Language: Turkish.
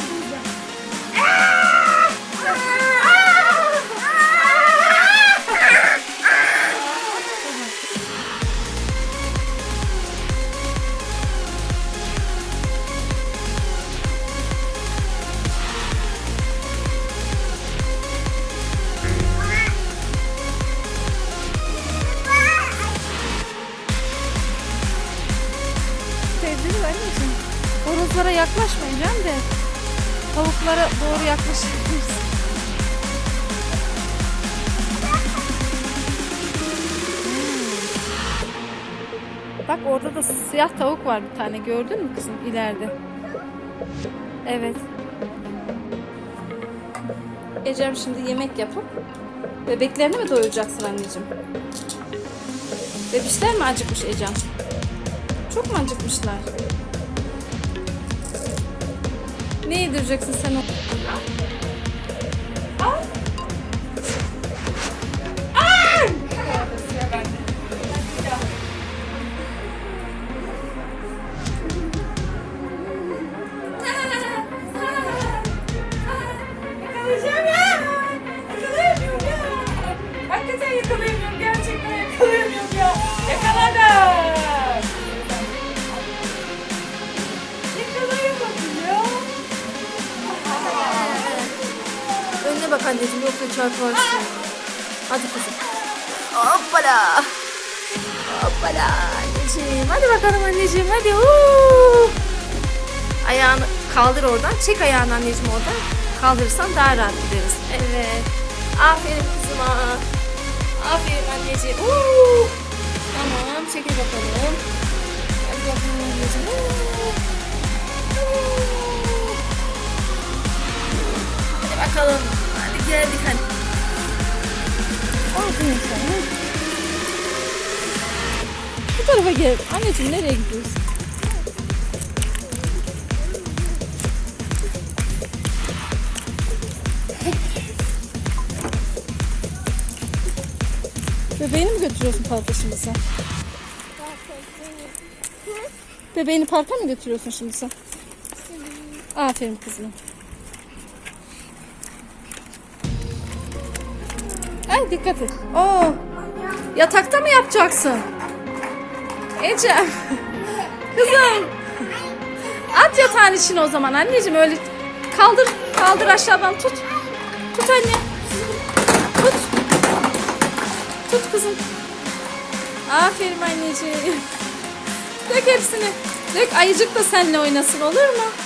burada. Sevdiniz anneciğim. Horozlara yaklaşmayın canım de. Tavuklara doğru yaklaşabiliriz. Hmm. Bak orada da siyah tavuk var bir tane gördün mü kızım ileride? Evet. Ecem şimdi yemek yapıp bebeklerini mi doyuracaksın anneciğim? Bebişler mi acıkmış Ecem? Çok mu acıkmışlar? Ne yedireceksin sen o? Yakalayacağım ya. Önüne bak anneciğim yoksa çarparsın. Hadi kızım. Hoppala. Hoppala anneciğim. Hadi bakalım anneciğim hadi. Uuu. Ayağını kaldır oradan. Çek ayağını anneciğim oradan. Kaldırırsan daha rahat gideriz. Evet. Aferin kızıma. Aferin anneciğim. Uuu. Aferin sana. Bu tarafa gel. Anneciğim nereye gidiyorsun? Bebeğini mi götürüyorsun parka şimdi sen? Bebeğini parka mı götürüyorsun şimdi sen? Aferin kızım. Ay dikkat et. Oo. Yatakta mı yapacaksın? Ecem. Kızım. At yatağın içine o zaman anneciğim öyle kaldır kaldır aşağıdan tut. Tut anne. Tut. Tut kızım. Aferin anneciğim. Dök hepsini. Dök ayıcık da seninle oynasın olur mu?